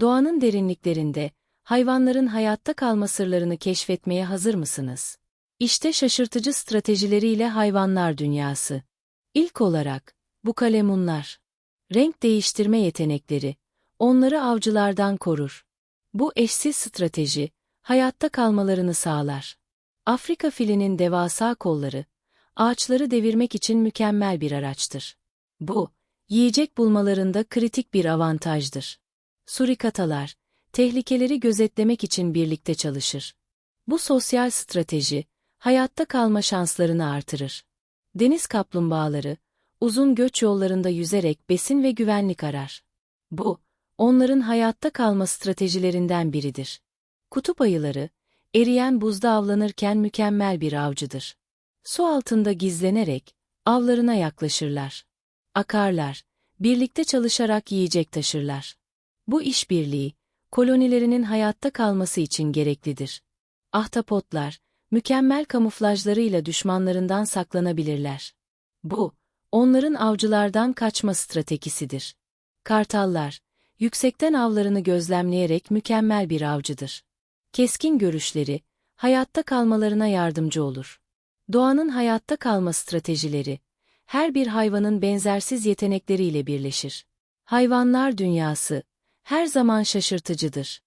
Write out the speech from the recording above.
Doğanın derinliklerinde, hayvanların hayatta kalma sırlarını keşfetmeye hazır mısınız? İşte şaşırtıcı stratejileriyle hayvanlar dünyası. İlk olarak, bu kalemunlar. Renk değiştirme yetenekleri, onları avcılardan korur. Bu eşsiz strateji, hayatta kalmalarını sağlar. Afrika filinin devasa kolları, ağaçları devirmek için mükemmel bir araçtır. Bu, yiyecek bulmalarında kritik bir avantajdır. Surikatalar, tehlikeleri gözetlemek için birlikte çalışır. Bu sosyal strateji, hayatta kalma şanslarını artırır. Deniz kaplumbağaları, uzun göç yollarında yüzerek besin ve güvenlik arar. Bu, onların hayatta kalma stratejilerinden biridir. Kutup ayıları, eriyen buzda avlanırken mükemmel bir avcıdır. Su altında gizlenerek, avlarına yaklaşırlar. Akarlar, birlikte çalışarak yiyecek taşırlar. Bu işbirliği, kolonilerinin hayatta kalması için gereklidir. Ahtapotlar, mükemmel kamuflajlarıyla düşmanlarından saklanabilirler. Bu, onların avcılardan kaçma stratejisidir. Kartallar, yüksekten avlarını gözlemleyerek mükemmel bir avcıdır. Keskin görüşleri, hayatta kalmalarına yardımcı olur. Doğanın hayatta kalma stratejileri, her bir hayvanın benzersiz yetenekleriyle birleşir. Hayvanlar dünyası, her zaman şaşırtıcıdır.